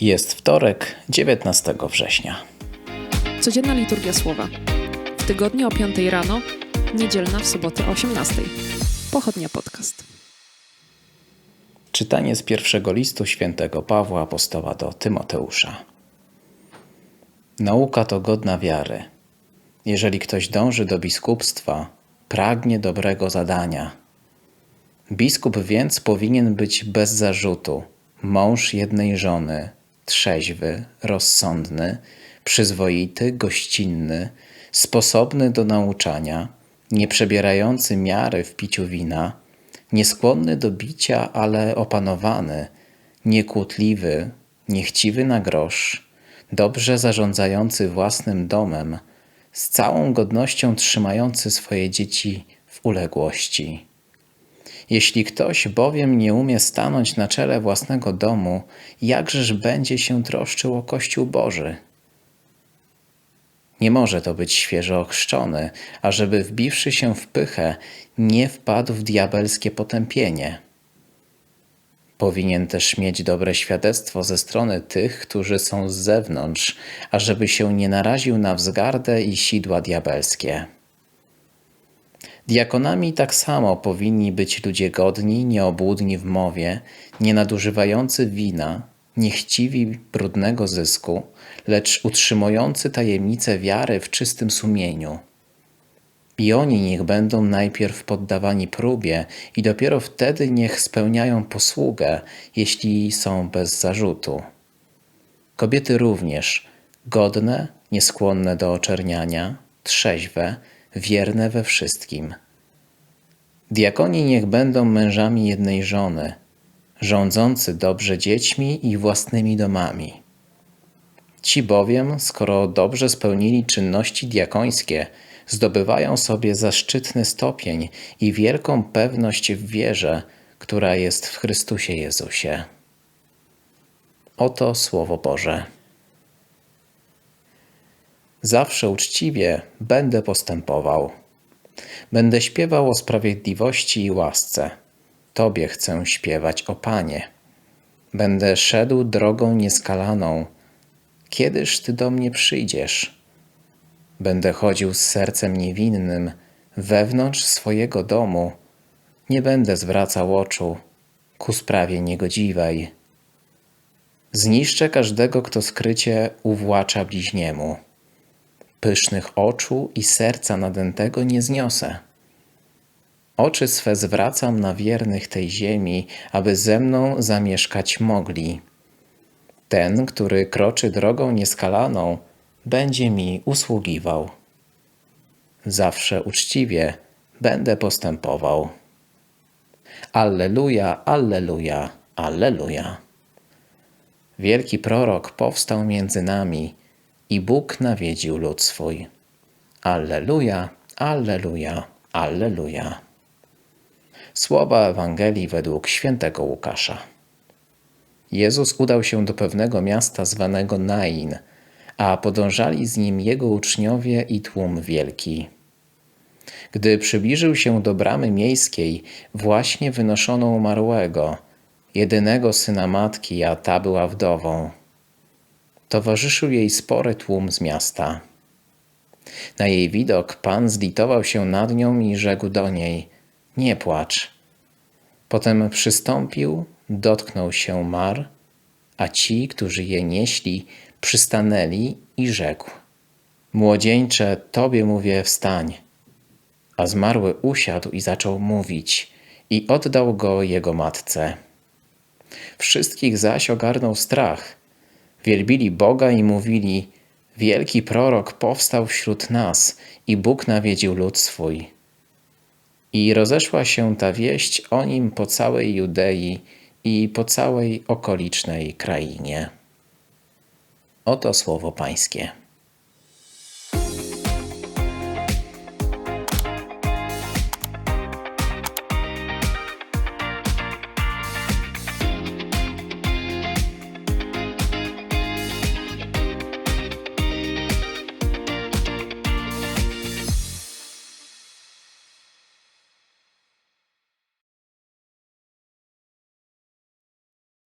Jest wtorek, 19 września. Codzienna liturgia słowa. W tygodniu o 5 rano, niedzielna w sobotę o 18. Pochodnia podcast. Czytanie z pierwszego listu świętego Pawła apostoła do Tymoteusza. Nauka to godna wiary. Jeżeli ktoś dąży do biskupstwa, pragnie dobrego zadania. Biskup więc powinien być bez zarzutu, mąż jednej żony, trzeźwy, rozsądny, przyzwoity, gościnny, sposobny do nauczania, nieprzebierający miary w piciu wina, nieskłonny do bicia, ale opanowany, niekłótliwy, niechciwy na grosz, dobrze zarządzający własnym domem, z całą godnością trzymający swoje dzieci w uległości. Jeśli ktoś bowiem nie umie stanąć na czele własnego domu, jakżeż będzie się troszczył o Kościół Boży? Nie może to być świeżo ochrzczony, ażeby wbiwszy się w pychę, nie wpadł w diabelskie potępienie. Powinien też mieć dobre świadectwo ze strony tych, którzy są z zewnątrz, ażeby się nie naraził na wzgardę i sidła diabelskie. Diakonami tak samo powinni być ludzie godni, nieobłudni w mowie, nie nadużywający wina, niechciwi brudnego zysku, lecz utrzymujący tajemnicę wiary w czystym sumieniu. I oni niech będą najpierw poddawani próbie i dopiero wtedy niech spełniają posługę, jeśli są bez zarzutu. Kobiety również, godne, nieskłonne do oczerniania, trzeźwe, wierne we wszystkim. Diakoni niech będą mężami jednej żony, rządzący dobrze dziećmi i własnymi domami. Ci bowiem, skoro dobrze spełnili czynności diakońskie, zdobywają sobie zaszczytny stopień i wielką pewność w wierze, która jest w Chrystusie Jezusie. Oto Słowo Boże. Zawsze uczciwie będę postępował. Będę śpiewał o sprawiedliwości i łasce. Tobie chcę śpiewać, o Panie. Będę szedł drogą nieskalaną. Kiedyż Ty do mnie przyjdziesz? Będę chodził z sercem niewinnym wewnątrz swojego domu. Nie będę zwracał oczu ku sprawie niegodziwej. Zniszczę każdego, kto skrycie uwłacza bliźniemu. Pysznych oczu i serca nadętego nie zniosę. Oczy swe zwracam na wiernych tej ziemi, aby ze mną zamieszkać mogli. Ten, który kroczy drogą nieskalaną, będzie mi usługiwał. Zawsze uczciwie będę postępował. Alleluja, alleluja, alleluja. Wielki prorok powstał między nami i Bóg nawiedził lud swój. Alleluja, alleluja, alleluja. Słowa Ewangelii według świętego Łukasza. Jezus udał się do pewnego miasta zwanego Nain, a podążali z nim jego uczniowie i tłum wielki. Gdy przybliżył się do bramy miejskiej, właśnie wynoszono umarłego, jedynego syna matki, a ta była wdową. Towarzyszył jej spory tłum z miasta. Na jej widok Pan zlitował się nad nią i rzekł do niej: Nie płacz. Potem przystąpił, dotknął się mar, a ci, którzy je nieśli, przystanęli i rzekł: Młodzieńcze, tobie mówię, wstań. A zmarły usiadł i zaczął mówić, i oddał go jego matce. Wszystkich zaś ogarnął strach. Wielbili Boga i mówili: Wielki prorok powstał wśród nas i Bóg nawiedził lud swój. I rozeszła się ta wieść o nim po całej Judei i po całej okolicznej krainie. Oto słowo Pańskie.